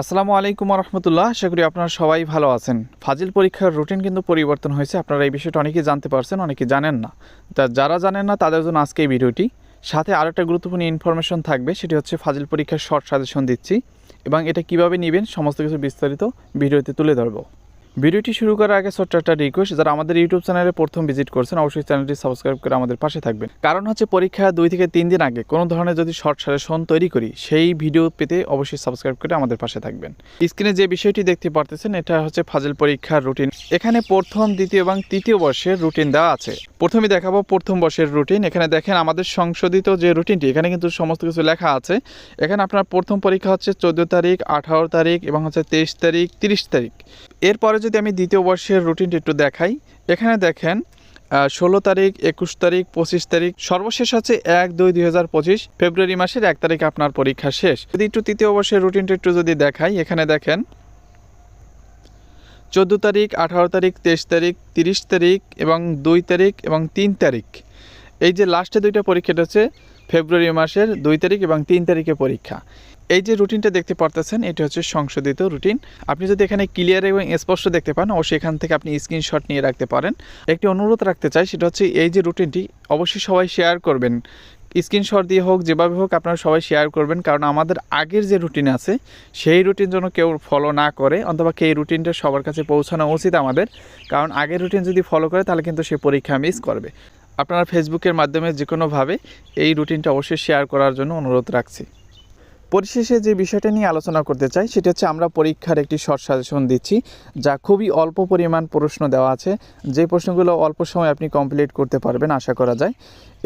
আসসালামু আলাইকুম রহমতুল্লাহ আশা করি আপনারা সবাই ভালো আছেন। ফাজিল পরীক্ষার রুটিন কিন্তু পরিবর্তন হয়েছে। আপনারা এই বিষয়টা অনেকেই জানতে পারছেন, অনেকে জানেন না। তা যারা জানেন না, তাদের জন্য আজকে এই ভিডিওটি। সাথে আরও একটা গুরুত্বপূর্ণ ইনফরমেশন থাকবে, সেটি হচ্ছে ফাজিল পরীক্ষার শর্ট সাজেশন দিচ্ছি। এবং এটা কীভাবে নেবেন, সমস্ত কিছু বিস্তারিত ভিডিওতে তুলে ধরবো। ভিডিওটি শুরু করার আগে ছোট্ট একটা রিকোয়েস্ট যারা আমাদের ইউটিউব চ্যানেলে প্রথম ভিজিট করছেন, অবশ্যই চ্যানেলটি সাবস্ক্রাইব করে আমাদের পাশে থাকবেন। কারণ হচ্ছে পরীক্ষা দুই থেকে তিন দিন আগে কোনো ধরনের যদি শর্ট সাজেশন তৈরি করি, সেই ভিডিও পেতে অবশ্যই সাবস্ক্রাইব করে আমাদের পাশে থাকবেন। স্ক্রিনে যে বিষয়টি দেখতে পারতেছেন, এটা হচ্ছে ফাজেল পরীক্ষার রুটিন এখানে প্রথম, দ্বিতীয় এবং তৃতীয় বর্ষের রুটিন দেওয়া আছে। প্রথমে দেখাবো প্রথম বর্ষের রুটিন এখানে দেখেন আমাদের সংশোধিত যে রুটিনটি এখানে কিন্তু সমস্ত কিছু লেখা আছে। এখানে আপনার প্রথম পরীক্ষা হচ্ছে চোদ্দ তারিখ, আঠারো তারিখ এবং হচ্ছে তেইশ তারিখ, তিরিশ তারিখ। এরপরে যদি আমি দ্বিতীয় বর্ষের রুটিনটি একটু দেখাই, এখানে দেখেন ষোলো তারিখ, একুশ তারিখ, পঁচিশ তারিখ, সর্বশেষ হচ্ছে এক দুই দুই হাজার পঁচিশ, ফেব্রুয়ারি মাসের এক তারিখ আপনার পরীক্ষা শেষ। যদি একটু তৃতীয় বর্ষের রুটিনটা একটু যদি দেখাই, এখানে দেখেন চোদ্দ তারিখ, আঠারো তারিখ, তেইশ তারিখ, তিরিশ তারিখ এবং দুই তারিখ এবং তিন তারিখ। এই যে লাস্টে দুইটা পরীক্ষাটা হচ্ছে ফেব্রুয়ারি মাসের দুই তারিখ এবং তিন তারিখে পরীক্ষা। এই যে রুটিনটা দেখতে পারতেছেন, এটা হচ্ছে সংশোধিত রুটিন আপনি যদি এখানে ক্লিয়ার এবং স্পষ্ট দেখতে পান, অবশ্যই এখান থেকে আপনি স্ক্রিনশট নিয়ে রাখতে পারেন। একটি অনুরোধ রাখতে চাই, সেটা হচ্ছে এই যে রুটিনটি অবশ্যই সবাই শেয়ার করবেন। স্ক্রিনশট দিয়ে হোক, যেভাবে হোক আপনারা সবাই শেয়ার করবেন। কারণ আমাদের আগের যে রুটিন আছে, সেই রুটিন যেন কেউ ফলো না করে, অথবা এই রুটিনটা সবার কাছে পৌঁছানো উচিত আমাদের। কারণ আগের রুটিন যদি ফলো করে, তাহলে কিন্তু সে পরীক্ষা মিস করবে। আপনারা ফেসবুকের মাধ্যমে যে কোনোভাবে এই রুটিনটা অবশ্যই শেয়ার করার জন্য অনুরোধ রাখছি। পরিশেষে যে বিষয়টা নিয়ে আলোচনা করতে চাই, সেটা হচ্ছে আমরা পরীক্ষার একটি শর্ট সাজেশন দিচ্ছি, যা খুবই অল্প পরিমাণ প্রশ্ন দেওয়া আছে। যে প্রশ্নগুলো অল্প সময় আপনি কমপ্লিট করতে পারবেন, আশা করা যায়।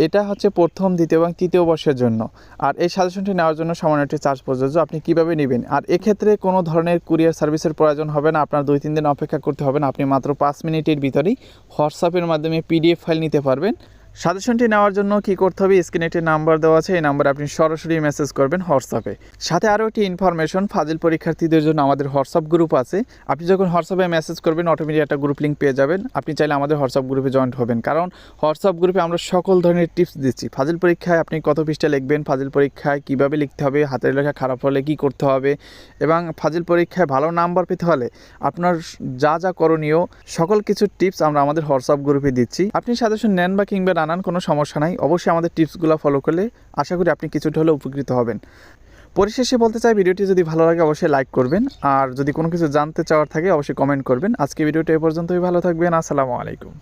এটা হচ্ছে প্রথম, দ্বিতীয় এবং তৃতীয় বর্ষের জন্য। আর এই সাজেশনটি নেওয়ার জন্য সামান্য একটি চার্জ প্রযোজ্য, আপনি কীভাবে নেবেন? আর এক্ষেত্রে কোনো ধরনের কুরিয়ার সার্ভিসের প্রয়োজন হবে না, আপনার দুই তিন দিন অপেক্ষা করতে হবে না, আপনি মাত্র পাঁচ মিনিটের ভিতরেই হোয়াটসঅ্যাপের মাধ্যমে পিডিএফ ফাইল নিতে পারবেন। সাজেশনটি নেওয়ার জন্য কি করতে হবে? স্ক্রিনে একটি নাম্বার দেওয়া আছে, এই নাম্বারে আপনি সরাসরি মেসেজ করবেন হোয়াটসঅ্যাপে সাথে আরও একটি ইনফরমেশন ফাজিল পরীক্ষার্থীদের জন্য আমাদের হোয়াটসঅ্যাপ গ্রুপ আছে। আপনি যখন হোয়াটসঅ্যাপে মেসেজ করবেন অটোমেটিক একটা গ্রুপ লিঙ্ক পেয়ে যাবেন। আপনি চাইলে আমাদের হোয়াটসঅ্যাপ গ্রুপে জয়েন্ট হবেন। কারণ হোয়াটসঅ্যাপ গ্রুপে আমরা সকল ধরনের টিপস দিচ্ছি। ফাজিল পরীক্ষায় আপনি কত পৃষ্ঠা লিখবেন, ফাজিল পরীক্ষায় কীভাবে লিখতে হবে, হাতের লেখা খারাপ হলে কী করতে হবে, এবং ফাজিল পরীক্ষায় ভালো নাম্বার পেতে হলে আপনার যা যা করণীয়, সকল কিছু টিপস আমরা আমাদের হোয়াটসঅ্যাপ গ্রুপে দিচ্ছি। আপনি সাজেশন নেন বা কিংবা নানান কোনো সমস্যা নাই। অবশ্যই আমাদের টিপসগুলো ফলো করলে আশা করি আপনি কিছুটা হলেও উপকৃত হবেন। পরিশেষে বলতে চাই, ভিডিওটি যদি ভালো লাগে অবশ্যই লাইক করবেন। আর যদি কোনো কিছু জানতে চাওয়ার থাকে, অবশ্যই কমেন্ট করবেন। আজকে ভিডিওটি এ পর্যন্তই, ভালো থাকবেন। আসসালামু আলাইকুম।